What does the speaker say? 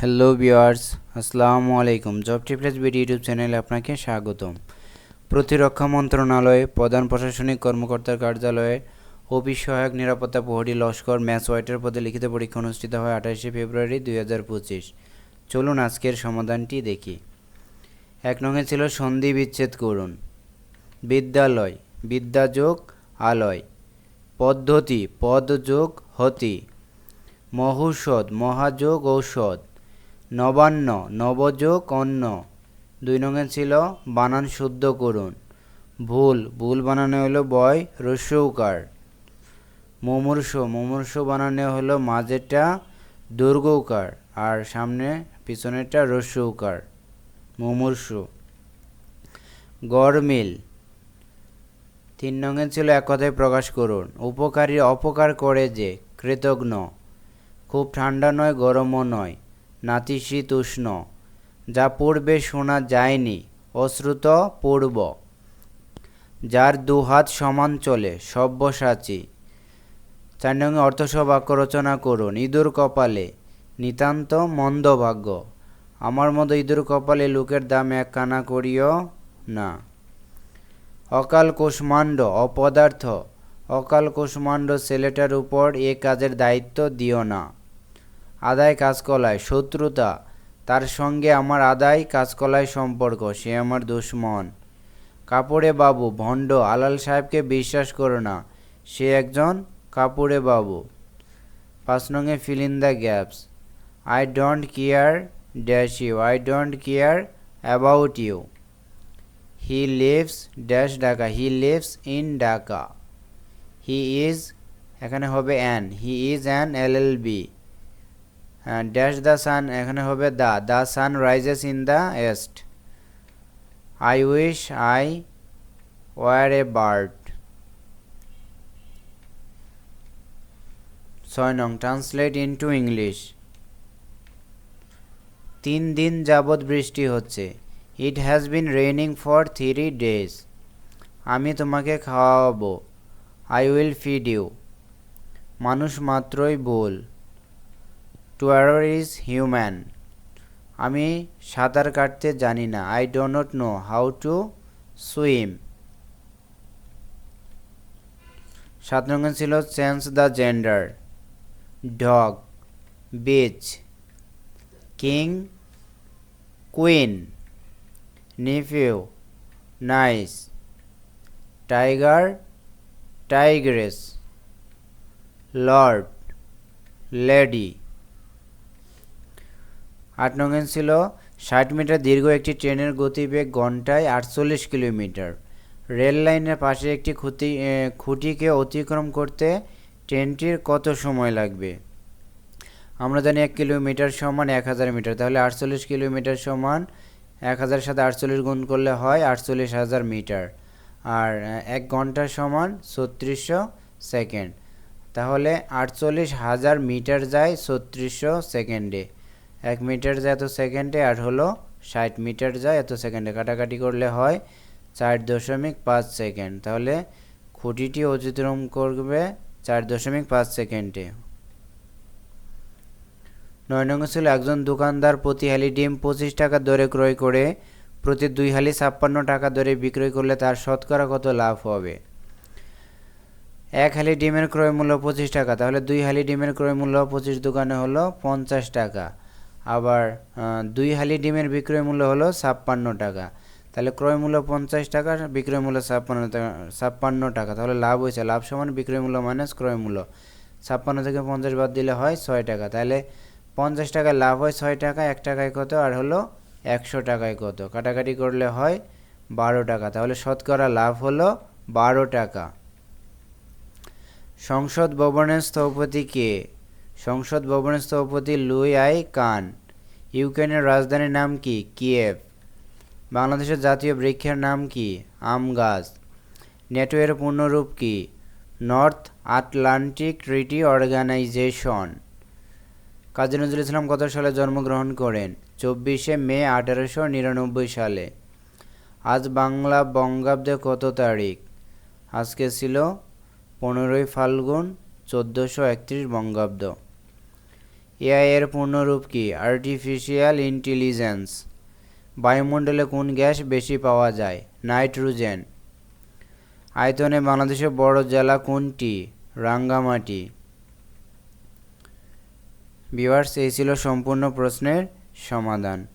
Hello viewers আসসালামু আলাইকুম। Job টিপ্লেস BD YouTube চ্যানেলে আপনাকে স্বাগতম। প্রতিরক্ষা মন্ত্রণালয়ে, প্রধান প্রশাসনিক কর্মকর্তার কার্যালয়ে অফিস সহায়ক নিরাপত্তা প্রহরী লস্কর ম্যাচ ওয়াইটার পদে লিখিত পরীক্ষা অনুষ্ঠিত হয় আঠাশে ফেব্রুয়ারি দুই হাজার পঁচিশ। চলুন আজকের সমাধানটি দেখি। এক নঙে ছিল সন্ধি বিচ্ছেদ করুন। বিদ্যালয় বিদ্যাযোগ আলয়। পদ্ধতি পদযোগ হতি। মহৌষধ, মহাযোগ, ঔষধ। নবান্ন নবজ অন্ন দুই নঙে ছিল বানান শুদ্ধ করুন। ভুল ভুল বানানো হলো বয় রস্যৌকার মুমূর্ষ মুমূর্ষ বানানো হলো মাঝেরটা দুর্গৌকার আর সামনে পিছনেরটা রস্যৌকার মুমূর্ষ। গরমিল তিন নঙে ছিল এক কথায় প্রকাশ করুন। উপকারী অপকার করে যে কৃতজ্ঞ খুব ঠান্ডা নয়, গরমও নয়। নাতিশীত উষ্ণ যা পূর্বে শোনা যায়নি, অশ্রুত পূর্ব যার দুহাত সমান চলে, সব্যসাচী। চার নঙ্গে অর্থসহ বাক্য রচনা করুন। ইঁদুর কপালে নিতান্ত মন্দভাগ্য। আমার মতো ইঁদুর কপালে লোকের দাম এক কানা করিও না। অকাল কোষমাণ্ড, অপদার্থ। অকাল কোষমাণ্ড ছেলেটার উপর এ কাজের দায়িত্ব দিও না। আদায় কাজকলায় শত্রুতা, তার সঙ্গে আমার আদায় কাজকলায় সম্পর্ক, সে আমার দুশ্মন। কাপড়ে বাবু, ভণ্ড, আলাল সাহেবকে বিশ্বাস করো না, সে একজন কাপড়ে বাবু। পাঁচ নঙে fill in the gaps I don't care dash you I don't care about you he lives dash Dhaka he lives in Dhaka he is এখানে হবে an he is an L L B dash the sun এখানে হবে the the sun rises in the east I wish I were a bird ছয় নং translate into English তিন দিন যাবৎ বৃষ্টি হচ্ছে। It has been raining for three days আমি তোমাকে খাওয়াবো। আই উইল ফিড ইউ মানুষ মাত্রই ভুল। টু অ্যারোর ইজ হিউম্যান আমি সাঁতার কাটতে জানি না। I don't know how to swim সাত নম্বর ছিল change the gender dog bitch king queen nephew niece tiger tigress lord lady আট নঙ্গেন ছিল ষাট মিটার দীর্ঘ একটি ট্রেনের গতিবেগ ঘন্টায় আটচল্লিশ কিলোমিটার। রেল লাইনের পাশে একটি খুঁটি খুঁটিকে অতিক্রম করতে ট্রেনটির কত সময় লাগবে? আমরা জানি এক কিলোমিটার সমান এক হাজার মিটার, তাহলে আটচল্লিশ কিলোমিটার সমান এক হাজার সাথে আটচল্লিশ গুণ করলে হয় আটচল্লিশ হাজার মিটার। আর এক ঘণ্টা সমান ছত্রিশশো সেকেন্ড। তাহলে আটচল্লিশ হাজার মিটার যায় ছত্রিশশো সেকেন্ডে। এক মিটার যায় এত সেকেন্ডে আর হলো ষাট মিটার যায় এত সেকেন্ডে। কাটাকাটি করলে হয় চার দশমিক পাঁচ সেকেন্ড। তাহলে খুঁটিটি অতিক্রম করবে চার দশমিক পাঁচ সেকেন্ডে। নয় নম্বর ছিল একজন দোকানদার প্রতি হালি ডিম পঁচিশ টাকা দরে ক্রয় করে, প্রতি দুই হালি ছাপ্পান্ন টাকা দরে বিক্রয় করলে তার শতকরা কত লাভ হবে? এক হালি ডিমের ক্রয় মূল্য পঁচিশ টাকা। তাহলে দুই হালি ডিমের ক্রয় মূল্য পঁচিশ দোকানে হলো পঞ্চাশ টাকা। আবার দুই হালি ডিমের বিক্রয় মূল্য হলো ছাপ্পান্ন টাকা। তাহলে ক্রয় মূল্য পঞ্চাশ টাকা, বিক্রয় মূল্য ছাপ্পান্ন টাকা ছাপ্পান্ন টাকা। তাহলে লাভ হয়েছে, লাভ সমান বিক্রয় মূল্য মাইনাস ক্রয় মূল্য। ছাপ্পান্ন থেকে পঞ্চাশ বাদ দিলে হয় ছয় টাকা। তাহলে পঞ্চাশ টাকায় লাভ হয় ছয় টাকা, এক টাকায় কত? আর হলো একশো টাকায় কত? কাটাকাটি করলে হয় বারো টাকা। তাহলে শতকরা লাভ হলো বারো টাকা। সংসদ ভবনের স্থপতি কে? সংসদ ভবনের স্থপতি লুই আই কান, ইউক্রেনের রাজধানীর নাম কি? কিয়েভ। বাংলাদেশের জাতীয় বৃক্ষের নাম কি? আম গাছ। নেটো এর পূর্ণরূপ কি? North Atlantic treaty organization. Kazi Nazrul Islam কত সালে জন্মগ্রহণ করেন? চব্বিশে মে আঠারোশো নিরানব্বই সালে। আজ বাংলা বঙ্গাব্দে কত তারিখ? আজকে ছিল পনেরোই ফাল্গুন চোদ্দোশো একত্রিশ বঙ্গাব্দ। এআই এর পূর্ণরূপ কি? আর্টিফিশিয়াল ইন্টেলিজেন্স বায়ুমণ্ডলে কোন গ্যাস বেশি পাওয়া যায়? নাইট্রোজেন। আয়তনে বাংলাদেশের বড় জেলা কোনটি? রাঙ্গামাটি। বিভার্স এই ছিল সম্পূর্ণ প্রশ্নের সমাধান।